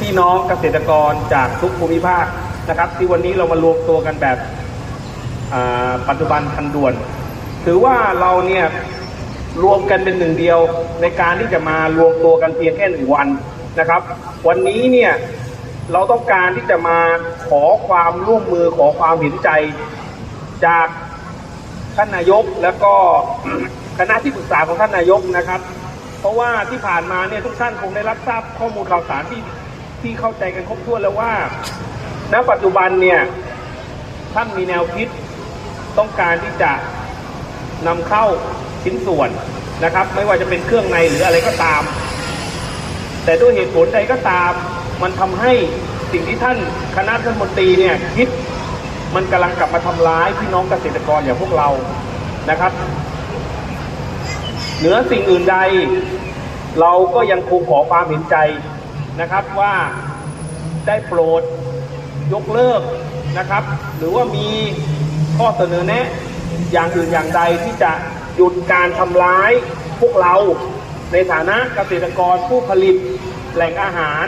พี่น้องเกษตรกรจากทุกภูมิภาคนะครับ ที่วันนี้เรามารวมตัวกันแบบปัจจุบันทันด่วน ถือว่าเราเนี่ยรวมกันเป็นหนึ่งเดียวในการที่จะมารวมตัวกันเพียงแค่หนึ่งวันนะครับ วันนี้เนี่ยเราต้องการที่จะมาขอความร่วมมือขอความเห็นใจจากท่านนายกแล้วก็คณะที่ปรึกษาของท่านนายกนะครับ เพราะว่าที่ผ่านมาเนี่ยทุกท่านคงได้รับทราบข้อมูลข่าวสารที่ ที่เข้าใจกันครบถ้วนแล้วว่า ณ ปัจจุบันเนี่ยท่านมีแนวคิดต้องการที่จะนำเข้าชิ้นส่วนนะครับ ไม่ว่าจะเป็นเครื่องในหรืออะไรก็ตาม แต่ด้วยเหตุผลใดก็ตาม มันทำให้สิ่งที่ท่านคณะท่านมนตรีเนี่ยคิดมันกำลังกลับมาทำร้ายพี่น้องเกษตรกรอย่างพวกเรานะครับ เหนือสิ่งอื่นใด เราก็ยังคงขอความเห็นใจ นะครับว่าได้โปรดยกเลิกนะครับ หรือว่ามีข้อเสนอแนะอย่างอื่นอย่างใดที่จะหยุดการทำร้ายพวกเราในฐานะเกษตรกรผู้ผลิตแหล่งอาหาร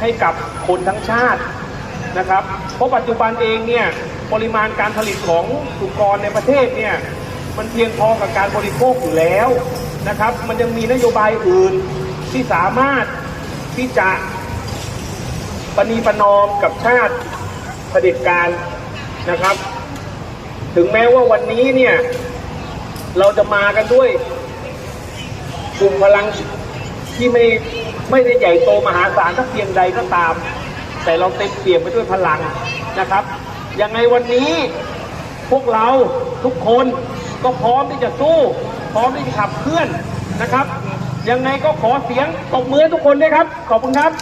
ให้กับคนทั้งชาตินะครับ เพราะปัจจุบันเองเนี่ยปริมาณการผลิตของสุกรในประเทศเนี่ยมันเพียงพอกับการบริโภคอยู่แล้วนะครับ มันยังมีนโยบายอื่นที่สามารถ ที่จะปณีประนอมกับชาติเผด็จการนะครับ ถึงแม้ว่าวันนี้เนี่ย เราจะมากันด้วยกลุ่มพลังที่ไม่ไม่ได้ใหญ่โตมหาศาลสักเพียงใดก็ตาม แต่เราเต็มเปี่ยมไปด้วยพลังนะครับ ยังไงวันนี้พวกเราทุกคนก็พร้อมที่จะสู้ พร้อมที่จะขับเคลื่อนนะครับ ยังไงก็ขอเสียงตบมือให้ทุกคนด้วยครับ ขอบคุณครับ